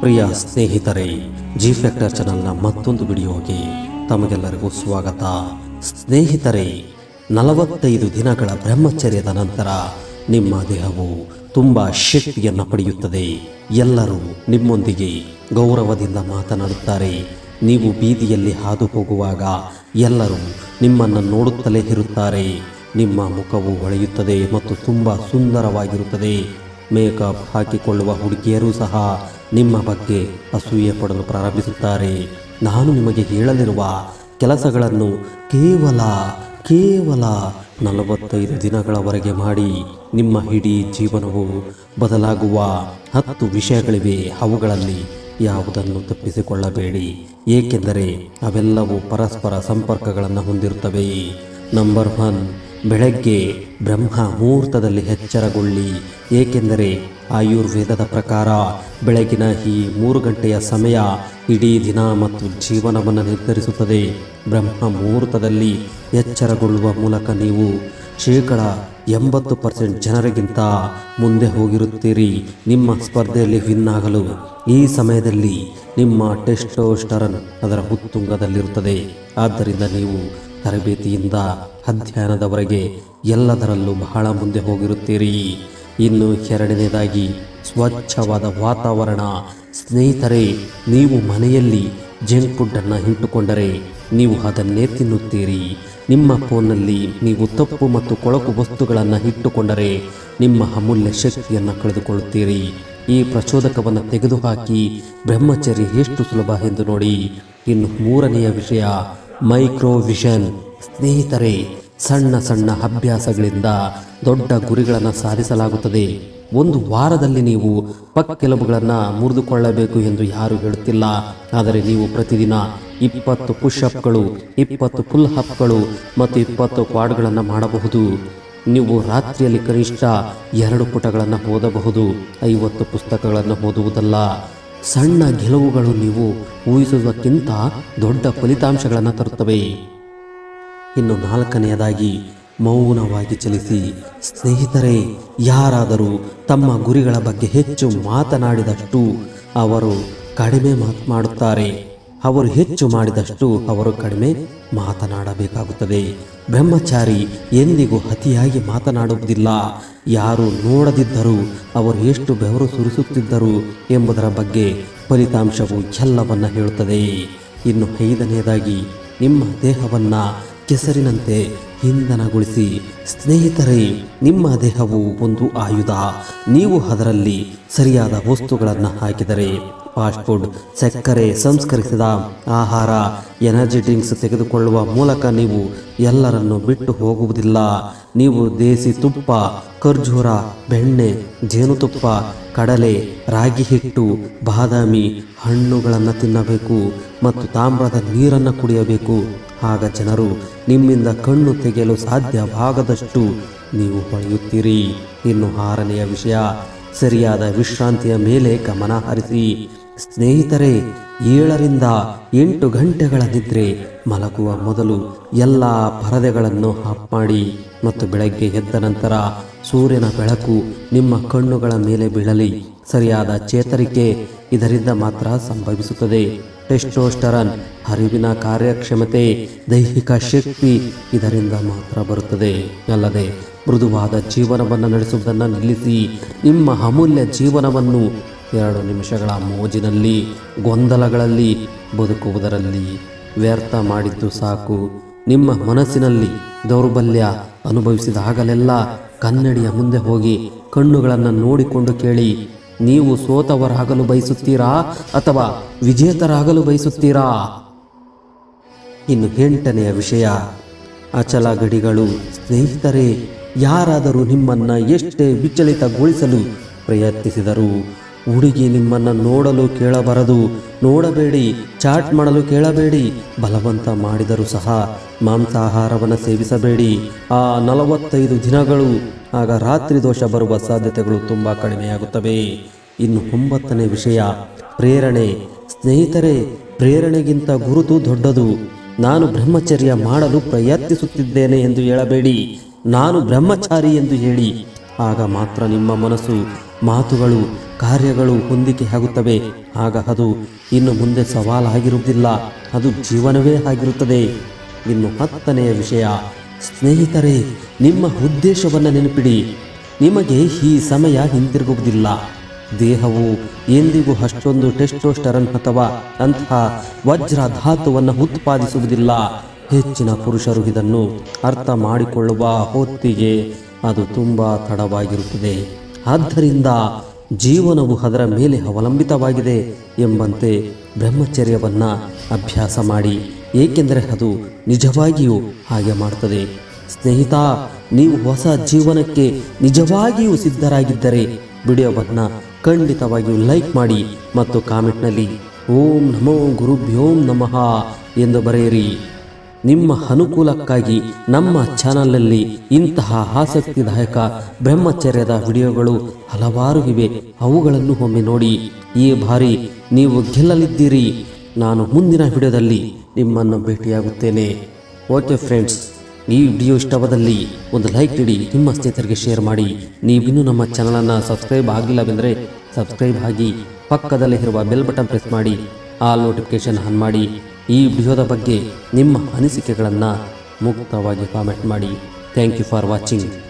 ಪ್ರಿಯ ಸ್ನೇಹಿತರೆ G factor ಚಾನಲ್ನ ಮತ್ತೊಂದು ವಿಡಿಯೋಗೆ ತಮಗೆಲ್ಲರಿಗೂ ಸ್ವಾಗತ. ಸ್ನೇಹಿತರೆ, ನಲವತ್ತೈದು ದಿನಗಳ ಬ್ರಹ್ಮಚರ್ಯದ ನಂತರ ನಿಮ್ಮ ದೇಹವು ತುಂಬ ಶಕ್ತಿಯನ್ನು ಪಡೆಯುತ್ತದೆ. ಎಲ್ಲರೂ ನಿಮ್ಮೊಂದಿಗೆ ಗೌರವದಿಂದ ಮಾತನಾಡುತ್ತಾರೆ. ನೀವು ಬೀದಿಯಲ್ಲಿ ಹಾದು ಹೋಗುವಾಗ ಎಲ್ಲರೂ ನಿಮ್ಮನ್ನು ನೋಡುತ್ತಲೇ ಇರುತ್ತಾರೆ. ನಿಮ್ಮ ಮುಖವು ಹೊಳೆಯುತ್ತದೆ ಮತ್ತು ತುಂಬ ಸುಂದರವಾಗಿರುತ್ತದೆ. ಮೇಕಪ್ ಹಾಕಿಕೊಳ್ಳುವ ಹುಡುಗಿಯರು ಸಹ ನಿಮ್ಮ ಬಗ್ಗೆ ಅಸೂಯೆ ಪಡಲು ಪ್ರಾರಂಭಿಸುತ್ತಾರೆ. ನಾನು ನಿಮಗೆ ಹೇಳಲಿರುವ ಕೆಲಸಗಳನ್ನು ಕೇವಲ ಕೇವಲ ನಲವತ್ತೈದು ದಿನಗಳವರೆಗೆ ಮಾಡಿ ನಿಮ್ಮ ಇಡೀ ಜೀವನವು ಬದಲಾಗುವ ಹತ್ತು ವಿಷಯಗಳಿವೆ. ಅವುಗಳಲ್ಲಿ ಯಾವುದನ್ನು ತಪ್ಪಿಸಿಕೊಳ್ಳಬೇಡಿ. ಏಕೆಂದರೆ ಅವೆಲ್ಲವೂ ಪರಸ್ಪರ ಸಂಪರ್ಕಗಳನ್ನು ಹೊಂದಿರುತ್ತವೆ. ನಂಬರ್ ಒನ್ ಬೆಳಗ್ಗೆ ಬ್ರಹ್ಮ ಮುಹೂರ್ತದಲ್ಲಿ ಎಚ್ಚರಗೊಳ್ಳಿ. ಏಕೆಂದರೆ ಆಯುರ್ವೇದದ ಪ್ರಕಾರ ಬೆಳಗಿನ ಈ ಮೂರು ಗಂಟೆಯ ಸಮಯ ಇಡೀ ದಿನ ಮತ್ತು ಜೀವನವನ್ನು ನಿರ್ಧರಿಸುತ್ತದೆ. ಬ್ರಹ್ಮ ಮುಹೂರ್ತದಲ್ಲಿ ಎಚ್ಚರಗೊಳ್ಳುವ ಮೂಲಕ ನೀವು ಶೇಕಡ ಎಂಬತ್ತು ಪರ್ಸೆಂಟ್ ಜನರಿಗಿಂತ ಮುಂದೆ ಹೋಗಿರುತ್ತೀರಿ. ನಿಮ್ಮ ಸ್ಪರ್ಧೆಯಲ್ಲಿ ವಿನ್ ಆಗಲು ಈ ಸಮಯದಲ್ಲಿ ನಿಮ್ಮ ಟೆಸ್ಟೋಸ್ಟರನ್ ಅದರ ಉತ್ತುಂಗದಲ್ಲಿರುತ್ತದೆ. ಆದ್ದರಿಂದ ನೀವು ತರಬೇತಿಯಿಂದ ಅಧ್ಯಯನದವರೆಗೆ ಎಲ್ಲದರಲ್ಲೂ ಬಹಳ ಮುಂದೆ ಹೋಗಿರುತ್ತೀರಿ. ಇನ್ನು ಎರಡನೇದಾಗಿ ಸ್ವಚ್ಛವಾದ ವಾತಾವರಣ. ಸ್ನೇಹಿತರೆ, ನೀವು ಮನೆಯಲ್ಲಿ ಜಂಕ್ ಫುಡ್ಡನ್ನು ಇಟ್ಟುಕೊಂಡರೆ ನೀವು ಅದನ್ನೇ ತಿನ್ನುತ್ತೀರಿ. ನಿಮ್ಮ ಫೋನ್ನಲ್ಲಿ ನೀವು ತಪ್ಪು ಮತ್ತು ಕೊಳಕು ವಸ್ತುಗಳನ್ನು ಇಟ್ಟುಕೊಂಡರೆ ನಿಮ್ಮ ಅಮೂಲ್ಯ ಶಕ್ತಿಯನ್ನು ಕಳೆದುಕೊಳ್ಳುತ್ತೀರಿ. ಈ ಪ್ರಚೋದಕವನ್ನು ತೆಗೆದುಹಾಕಿ ಬ್ರಹ್ಮಚರ್ಯ ಎಷ್ಟು ಸುಲಭ ಎಂದು ನೋಡಿ. ಇನ್ನು ಮೂರನೆಯ ವಿಷಯ ಮೈಕ್ರೋ ವಿಷನ್ ಸ್ನೇಹಿತರೆ, ಸಣ್ಣ ಸಣ್ಣ ಅಭ್ಯಾಸಗಳಿಂದ ದೊಡ್ಡ ಗುರಿಗಳನ್ನು ಸಾಧಿಸಲಾಗುತ್ತದೆ. ಒಂದು ವಾರದಲ್ಲಿ ನೀವು ಪಕ್ಕೆಲುಬುಗಳನ್ನು ಮುರಿದುಕೊಳ್ಳಬೇಕು ಎಂದು ಯಾರು ಹೇಳುತ್ತಿಲ್ಲ. ಆದರೆ ನೀವು ಪ್ರತಿದಿನ ಇಪ್ಪತ್ತು ಪುಷ್ ಅಪ್ಗಳು ಇಪ್ಪತ್ತು ಫುಲ್ ಅಪ್ಗಳು ಮತ್ತು ಇಪ್ಪತ್ತು ಕ್ವಾಡ್ಗಳನ್ನು ಮಾಡಬಹುದು. ನೀವು ರಾತ್ರಿಯಲ್ಲಿ ಕನಿಷ್ಠ ಎರಡು ಪುಟಗಳನ್ನು ಓದಬಹುದು, ಐವತ್ತು ಪುಸ್ತಕಗಳನ್ನು ಓದುವುದಲ್ಲ. ಸಣ್ಣ ಗೆಲುವುಗಳು ನೀವು ಊಹಿಸುವುದಕ್ಕಿಂತ ದೊಡ್ಡ ಫಲಿತಾಂಶಗಳನ್ನು ತರುತ್ತವೆ. ಇನ್ನು ನಾಲ್ಕನೆಯದಾಗಿ ಮೌನವಾಗಿ ಚಲಿಸಿ, ಸ್ನೇಹಿತರೇ, ಯಾರಾದರೂ ತಮ್ಮ ಗುರಿಗಳ ಬಗ್ಗೆ ಹೆಚ್ಚು ಮಾತನಾಡಿದಷ್ಟು ಅವರು ಕಡಿಮೆ ಮಾತನಾಡುತ್ತಾರೆ ಅವರು ಹೆಚ್ಚು ಮಾಡಿದಷ್ಟು ಅವರು ಕಡಿಮೆ ಮಾತನಾಡಬೇಕಾಗುತ್ತದೆ. ಬ್ರಹ್ಮಚಾರಿ ಎಂದಿಗೂ ಅತಿಯಾಗಿ ಮಾತನಾಡುವುದಿಲ್ಲ. ಯಾರು ನೋಡದಿದ್ದರೂ ಅವರು ಎಷ್ಟು ಬೆವರು ಸುರಿಸುತ್ತಿದ್ದರು ಎಂಬುದರ ಬಗ್ಗೆ ಫಲಿತಾಂಶವು ಎಲ್ಲವನ್ನ ಹೇಳುತ್ತದೆ. ಇನ್ನು ಐದನೆಯದಾಗಿ ನಿಮ್ಮ ದೇಹವನ್ನ ಕೆಸರಿನಂತೆ ಇಂಧನಗೊಳಿಸಿ, ಸ್ನೇಹಿತರೇ, ನಿಮ್ಮ ದೇಹವು ಒಂದು ಆಯುಧ. ನೀವು ಅದರಲ್ಲಿ ಸರಿಯಾದ ವಸ್ತುಗಳನ್ನು ಹಾಕಿದರೆ, ಫಾಸ್ಟ್ ಫುಡ್, ಸಕ್ಕರೆ ಸಂಸ್ಕರಿಸಿದ ಆಹಾರ, ಎನರ್ಜಿ ಡ್ರಿಂಕ್ಸ್ ತೆಗೆದುಕೊಳ್ಳುವ ಮೂಲಕ ನೀವು ಎಲ್ಲರನ್ನು ಬಿಟ್ಟು ಹೋಗುವುದಿಲ್ಲ. ನೀವು ದೇಸಿ ತುಪ್ಪ, ಖರ್ಜೂರ, ಬೆಣ್ಣೆ, ಜೇನುತುಪ್ಪ, ಕಡಲೆ ರಾಗಿ ಹಿಟ್ಟು ಬಾದಾಮಿ ಹಣ್ಣುಗಳನ್ನು ತಿನ್ನಬೇಕು ಮತ್ತು ತಾಮ್ರದ ನೀರನ್ನು ಕುಡಿಯಬೇಕು. ಆಗ ಜನರು, ನಿಮ್ಮಿಂದ ಕಣ್ಣು ತೆಗೆಯಲು ಸಾಧ್ಯವಾಗದಷ್ಟು ನೀವು ಹೊಳೆಯುತ್ತೀರಿ. ಇನ್ನು ಆರನೆಯ ವಿಷಯ, ಸರಿಯಾದ ವಿಶ್ರಾಂತಿಯ ಮೇಲೆ ಗಮನ ಹರಿಸಿ. ಸ್ನೇಹಿತರೆ, ಏಳರಿಂದ ಎಂಟು ಗಂಟೆಗಳ ನಿದ್ರೆ ಮಲಗುವ ಮೊದಲು ಎಲ್ಲ ಪರದೆಗಳನ್ನು ಆಫ್ ಮಾಡಿ ಮತ್ತು ಬೆಳಗ್ಗೆ ಎದ್ದ ನಂತರ ಸೂರ್ಯನ ಬೆಳಕು ನಿಮ್ಮ ಕಣ್ಣುಗಳ ಮೇಲೆ ಬೀಳಲಿ. ಸರಿಯಾದ ಚೇತರಿಕೆ ಇದರಿಂದ ಮಾತ್ರ ಸಂಭವಿಸುತ್ತದೆ. ಟೆಸ್ಟೋಸ್ಟರನ್, ಹರಿವಿನ ಕಾರ್ಯಕ್ಷಮತೆ, ದೈಹಿಕ ಶಕ್ತಿ ಇದರಿಂದ ಮಾತ್ರ ಬರುತ್ತದೆ. ಅಲ್ಲದೆ ಮೃದುವಾದ ಜೀವನವನ್ನು ನಡೆಸುವುದನ್ನು ನಿಲ್ಲಿಸಿ ನಿಮ್ಮ ಅಮೂಲ್ಯ ಜೀವನವನ್ನು ಎರಡು ನಿಮಿಷಗಳ ಮೋಜಿನಲ್ಲಿ, ಗೊಂದಲಗಳಲ್ಲಿ ಬದುಕುವುದರಲ್ಲಿ ವ್ಯರ್ಥ ಮಾಡಿದ್ದು ಸಾಕು. ನಿಮ್ಮ ಮನಸ್ಸಿನಲ್ಲಿ ದೌರ್ಬಲ್ಯ ಅನುಭವಿಸಿದಾಗಲೆಲ್ಲ ಕನ್ನಡಿಯ ಮುಂದೆ ಹೋಗಿ ಕಣ್ಣುಗಳನ್ನು ನೋಡಿಕೊಂಡು ಕೇಳಿ ನೀವು ಸೋತವರಾಗಲು ಬಯಸುತ್ತೀರಾ ಅಥವಾ ವಿಜೇತರಾಗಲು ಬಯಸುತ್ತೀರಾ? ಇನ್ನು ಎಂಟನೆಯ ವಿಷಯ ಅಚಲ ಗಡಿಗಳು ಸ್ನೇಹಿತರೇ, ಯಾರಾದರೂ ನಿಮ್ಮನ್ನ ಎಷ್ಟೇ ವಿಚಲಿತಗೊಳಿಸಲು ಪ್ರಯತ್ನಿಸಿದರು ಹುಡುಗಿ ನಿಮ್ಮನ್ನು ನೋಡಲು ಕೇಳಬಾರದು. ನೋಡಬೇಡಿ, ಚಾಟ್ ಮಾಡಲು ಕೇಳಬೇಡಿ. ಬಲವಂತ ಮಾಡಿದರೂ ಸಹ ಮಾಂಸಾಹಾರವನ್ನು ಸೇವಿಸಬೇಡಿ. ಆ ನಲವತ್ತೈದು ದಿನಗಳು, ಆಗ ರಾತ್ರಿ ದೋಷ ಬರುವ ಸಾಧ್ಯತೆಗಳು ತುಂಬ ಕಡಿಮೆಯಾಗುತ್ತವೆ. ಇನ್ನು ಒಂಬತ್ತನೇ ವಿಷಯ, ಪ್ರೇರಣೆ. ಸ್ನೇಹಿತರೆ, ಪ್ರೇರಣೆಗಿಂತ ಗುರುತು ದೊಡ್ಡದು. ನಾನು ಬ್ರಹ್ಮಚರ್ಯ ಮಾಡಲು ಪ್ರಯತ್ನಿಸುತ್ತಿದ್ದೇನೆ ಎಂದು ಹೇಳಬೇಡಿ. ನಾನು ಬ್ರಹ್ಮಚಾರಿ ಎಂದು ಹೇಳಿ ಆಗ ಮಾತ್ರ ನಿಮ್ಮ ಮನಸ್ಸು ಮಾತುಗಳು, ಕಾರ್ಯಗಳು ಹೊಂದಿಕೆ ಆಗುತ್ತವೆ. ಆಗ ಅದು ಇನ್ನು ಮುಂದೆ ಸವಾಲಾಗಿರುವುದಿಲ್ಲ. ಅದು ಜೀವನವೇ ಆಗಿರುತ್ತದೆ. ಇನ್ನು ಹತ್ತನೆಯ ವಿಷಯ, ಸ್ನೇಹಿತರೇ, ನಿಮ್ಮ ಉದ್ದೇಶವನ್ನು ನೆನಪಿಡಿ. ನಿಮಗೆ ಈ ಸಮಯ ಹಿಂತಿರುಗುವುದಿಲ್ಲ ದೇಹವು ಎಂದಿಗೂ ಅಷ್ಟೊಂದು ಟೆಸ್ಟೋಸ್ಟರನ್ ಅಥವಾ ಅಂತಹ ವಜ್ರ ಧಾತುವನ್ನು ಉತ್ಪಾದಿಸುವುದಿಲ್ಲ. ಹೆಚ್ಚಿನ ಪುರುಷರು ಇದನ್ನು ಅರ್ಥ ಮಾಡಿಕೊಳ್ಳುವ ಹೊತ್ತಿಗೆ ಅದು ತುಂಬ ತಡವಾಗಿರುತ್ತದೆ. ಆದ್ದರಿಂದ ಜೀವನವು ಅದರ ಮೇಲೆ ಅವಲಂಬಿತವಾಗಿದೆ ಎಂಬಂತೆ ಬ್ರಹ್ಮಚರ್ಯವನ್ನು ಅಭ್ಯಾಸ ಮಾಡಿ, ಏಕೆಂದರೆ ಅದು ನಿಜವಾಗಿಯೂ ಹಾಗೆ ಮಾಡುತ್ತದೆ. ಸ್ನೇಹಿತ, ನೀವು ಹೊಸ ಜೀವನಕ್ಕೆ ನಿಜವಾಗಿಯೂ ಸಿದ್ಧರಾಗಿದ್ದರೆ ವಿಡಿಯೋವನ್ನು ಖಂಡಿತವಾಗಿಯೂ ಲೈಕ್ ಮಾಡಿ ಮತ್ತು ಕಾಮೆಂಟ್ನಲ್ಲಿ ಓಂ ನಮೋ ಗುರುಭ್ಯೋಂ ನಮಃ ಎಂದು ಬರೆಯಿರಿ. ನಿಮ್ಮ ಅನುಕೂಲಕ್ಕಾಗಿ ನಮ್ಮ ಚಾನಲಲ್ಲಿ ಇಂತಹ ಆಸಕ್ತಿದಾಯಕ ಬ್ರಹ್ಮಚರ್ಯದ ವಿಡಿಯೋಗಳು ಹಲವಾರು ಇವೆ. ಅವುಗಳನ್ನು ಒಮ್ಮೆ ನೋಡಿ. ಈ ಬಾರಿ ನೀವು ಗೆಲ್ಲಲಿದ್ದೀರಿ. ನಾನು ಮುಂದಿನ ವಿಡಿಯೋದಲ್ಲಿ ನಿಮ್ಮನ್ನು ಭೇಟಿಯಾಗುತ್ತೇನೆ. ಓಕೆ ಫ್ರೆಂಡ್ಸ್, ಈ ವಿಡಿಯೋ ಇಷ್ಟವಾದಲ್ಲಿ ಒಂದು ಲೈಕ್ ನೀಡಿ ನಿಮ್ಮ ಸ್ನೇಹಿತರಿಗೆ ಶೇರ್ ಮಾಡಿ. ನೀವಿನ್ನೂ ನಮ್ಮ ಚಾನಲನ್ನು ಸಬ್ಸ್ಕ್ರೈಬ್ ಆಗಿಲ್ಲವೆಂದರೆ ಸಬ್ಸ್ಕ್ರೈಬ್ ಆಗಿ ಪಕ್ಕದಲ್ಲಿ ಇರುವ ಬೆಲ್ ಬಟನ್ ಪ್ರೆಸ್ ಮಾಡಿ. ಆಲ್ ನೋಟಿಫಿಕೇಶನ್ ಆನ್ ಮಾಡಿ. ಈ ವಿಡಿಯೋದ ಬಗ್ಗೆ ನಿಮ್ಮ ಅನಿಸಿಕೆಗಳನ್ನು ಮುಕ್ತವಾಗಿ ಕಾಮೆಂಟ್ ಮಾಡಿ. Thank you for watching